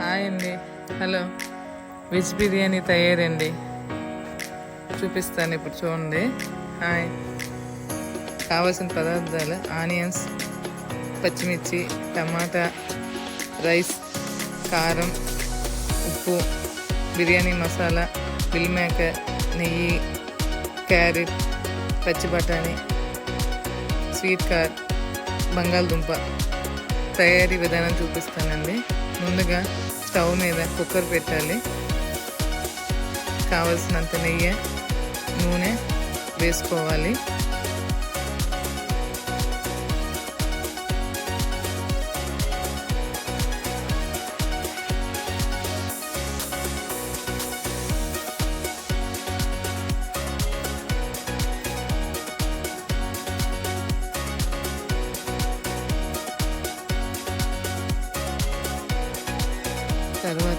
Hi అండి. Hello. Veg biryani తయారండి. చూపిస్తాను ఇప్పుడు చూడండి. హాయ్. కావాల్సిన పదార్థాలు ఆనియన్స్ పచ్చిమిర్చి టమాటా రైస్ కారం ఉప్పు బిర్యానీ మసాలా బిల్ మేకర్ నెయ్యి క్యారెట్ పచ్చి బఠానీ స్వీట్ కార్ బంగాళదుంప తయారీ విధానం చూపిస్తానండి. ముందుగా స్టవ్ మీద కుక్కర్ పెట్టాలి. కావలసినంత నెయ్యి నూనె వేసుకోవాలి.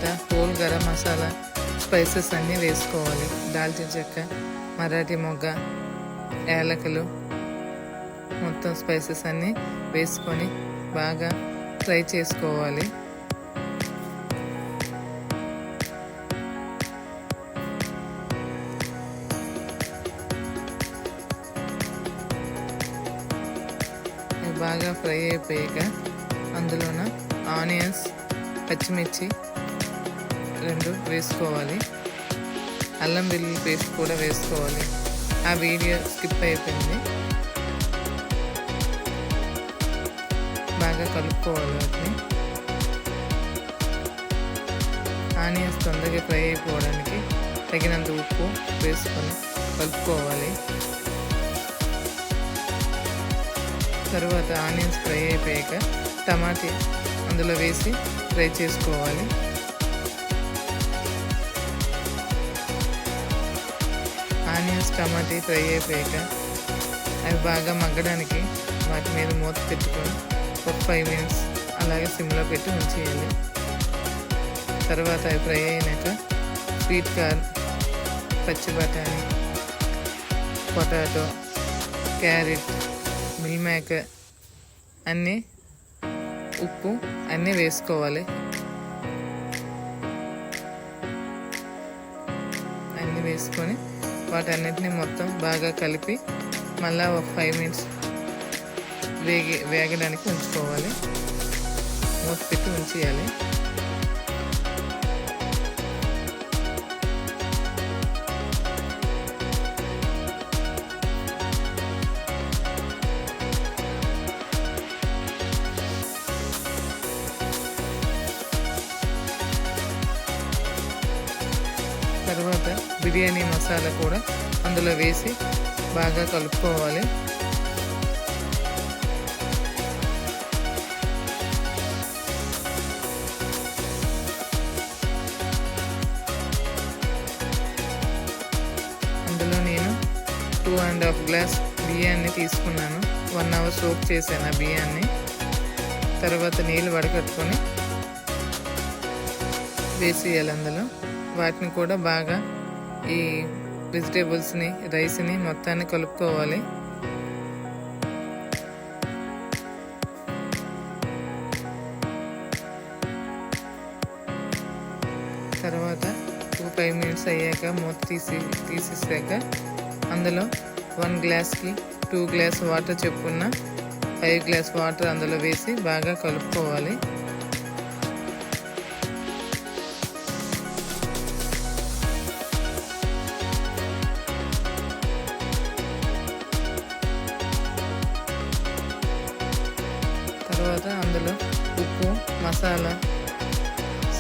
హోల్ గరం మసాలా స్పైసెస్ అన్నీ వేసుకోవాలి. దాల్చిన చెక్క మరాఠీ మొగ్గ యాలకులు మొత్తం స్పైసెస్ అన్నీ వేసుకొని బాగా ఫ్రై చేసుకోవాలి. బాగా ఫ్రై అయిపోయాక అందులోన ఆనియన్స్ పచ్చిమిర్చి రెండు వేసుకోవాలి. అల్లం వెల్లుల్లి పేస్ట్ కూడా వేసుకోవాలి. ఆ వీడియో స్కిప్ అయిపోయింది. బాగా కలుపుకోవాలి వాటిని. ఆనియన్స్ తొందరగా ఫ్రై అయిపోవడానికి తగినంత ఉప్పు వేసుకొని కలుపుకోవాలి. తర్వాత ఆనియన్స్ ఫ్రై అయిపోయాక టమాటీ అందులో వేసి ఫ్రై చేసుకోవాలి. ఆనియన్స్ టమాటీ ఫ్రై అయిపోయాక అవి బాగా మగ్గడానికి వాటి మీద మూత పెట్టుకొని ఒక ఫైవ్ మినిట్స్ అలాగే సిమ్లో పెట్టి ఉంచేయాలి. తర్వాత అవి ఫ్రై అయినాక స్వీట్ కార్న్ పచ్చి బఠానీ పొటాటో క్యారెట్ మిల్ మేకర్ అన్నీ ఉప్పు అన్నీ వేసుకోవాలి. అన్నీ వేసుకొని వాటన్నిటిని మొత్తం బాగా కలిపి మళ్ళీ ఒక ఫైవ్ మినిట్స్ వేగి వేగడానికి ఉంచుకోవాలి. మూత పెట్టి ఉంచేయాలి. తర్వాత బిర్యానీ మసాలా కూడా అందులో వేసి బాగా కలుపుకోవాలి. అందులో నేను టూ అండ్ హాఫ్ గ్లాస్ బియ్యాన్ని తీసుకున్నాను. వన్ అవర్ సోప్ చేశాను ఆ బియ్యాన్ని. తర్వాత నీళ్ళు వడకట్టుకొని వేసేయాలి అందులో. వాటిని కూడా బాగా ఈ వెజిటేబుల్స్ని రైస్ని మొత్తాన్ని కలుపుకోవాలి. తర్వాత ఒక ఫైవ్ మినిట్స్ అయ్యాక మూత తీసి తీసేసాక అందులో వన్ గ్లాస్కి టూ గ్లాస్ వాటర్ చెప్పున్న ఫైవ్ గ్లాస్ వాటర్ అందులో వేసి బాగా కలుపుకోవాలి. తర్వాత అందులో ఉప్పు మసాలా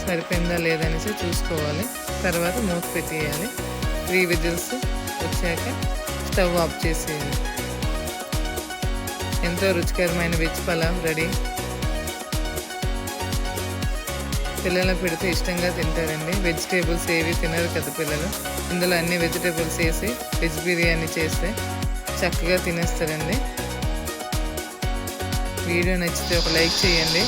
సరిపోయిందా లేదనేసి చూసుకోవాలి. తర్వాత మూత పెట్టేయాలి. త్రీ విజిల్స్ వచ్చాక స్టవ్ ఆఫ్ చేసేయాలి. ఎంతో రుచికరమైన వెజ్ పలావ్ రెడీ. పిల్లలకు పెడితే ఇష్టంగా తింటారండి. వెజిటేబుల్స్ ఏవి తినరు కదా పిల్లలు. ఇందులో అన్ని వెజిటేబుల్స్ వేసి వెజ్ బిర్యానీ చేస్తే చక్కగా తినేస్తారండి. వీడియో నచ్చితే ఒక లైక్ చేయండి.